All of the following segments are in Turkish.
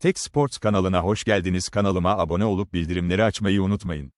Tek Sports kanalına hoş geldiniz. Kanalıma abone olup bildirimleri açmayı unutmayın.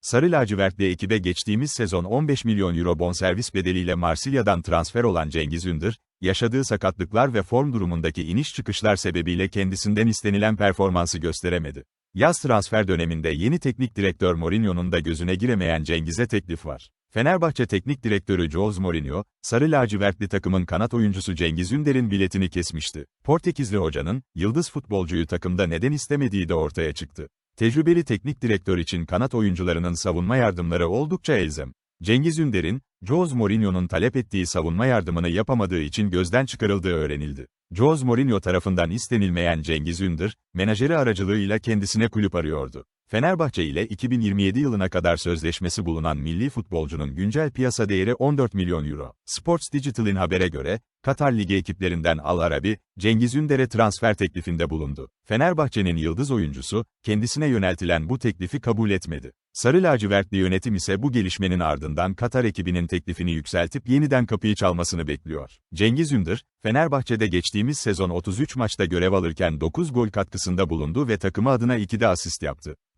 Sarı lacivertli ekibe geçtiğimiz sezon 15 milyon euro bonservis bedeliyle Marsilya'dan transfer olan Cengiz Ündür, yaşadığı sakatlıklar ve form durumundaki iniş çıkışlar sebebiyle kendisinden istenilen performansı gösteremedi. Yaz transfer döneminde yeni teknik direktör Mourinho'nun da gözüne giremeyen Cengiz'e teklif var. Fenerbahçe Teknik Direktörü Jose Mourinho, Sarı lacivertli takımın kanat oyuncusu Cengiz Ünder'in biletini kesmişti. Portekizli hocanın, yıldız futbolcuyu takımda neden istemediği de ortaya çıktı. Tecrübeli teknik direktör için kanat oyuncularının savunma yardımları oldukça elzem. Cengiz Ünder'in, Jose Mourinho'nun talep ettiği savunma yardımını yapamadığı için gözden çıkarıldığı öğrenildi. Jose Mourinho tarafından istenilmeyen Cengiz Ünder, menajeri aracılığıyla kendisine kulüp arıyordu. Fenerbahçe ile 2027 yılına kadar sözleşmesi bulunan milli futbolcunun güncel piyasa değeri 14 milyon euro. Sports Digital'in habere göre, Katar Ligi ekiplerinden Al Arabi, Cengiz Ünder'e transfer teklifinde bulundu. Fenerbahçe'nin yıldız oyuncusu, kendisine yöneltilen bu teklifi kabul etmedi. Sarı lacivertli yönetim ise bu gelişmenin ardından Katar ekibinin teklifini yükseltip yeniden kapıyı çalmasını bekliyor. Cengiz Ünder, Fenerbahçe'de geçtiğimiz sezon 33 maçta görev alırken 9 gol katkısında bulundu ve takımı adına 2 de asist yaptı.